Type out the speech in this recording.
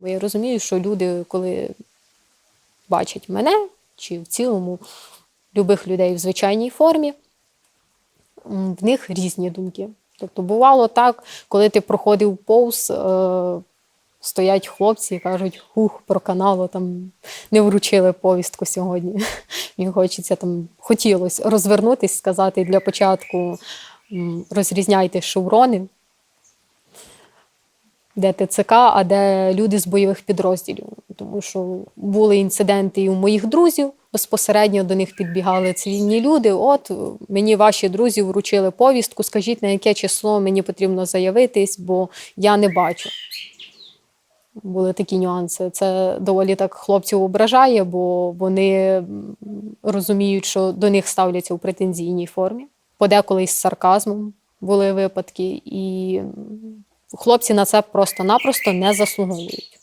Бо я розумію, що люди, коли бачать мене чи в цілому любих людей в звичайній формі, в них різні думки. Тобто бувало так, коли ти проходив повз, е, стоять хлопці і кажуть, хух, проканало, там не вручили повістку сьогодні. Мені хочеться там, хотілося розвернутись, сказати для початку розрізняйте шеврони, де ТЦК, а де люди з бойових підрозділів. Тому що були інциденти і у моїх друзів. Безпосередньо до них підбігали цивільні люди. От мені ваші друзі вручили повістку. Скажіть, на яке число мені потрібно заявитись, бо я не бачу. Були такі нюанси. Це доволі так хлопців ображає, бо вони розуміють, що до них ставляться у претензійній формі. Подеколи із сарказмом були випадки, і хлопці на це просто-напросто не заслуговують.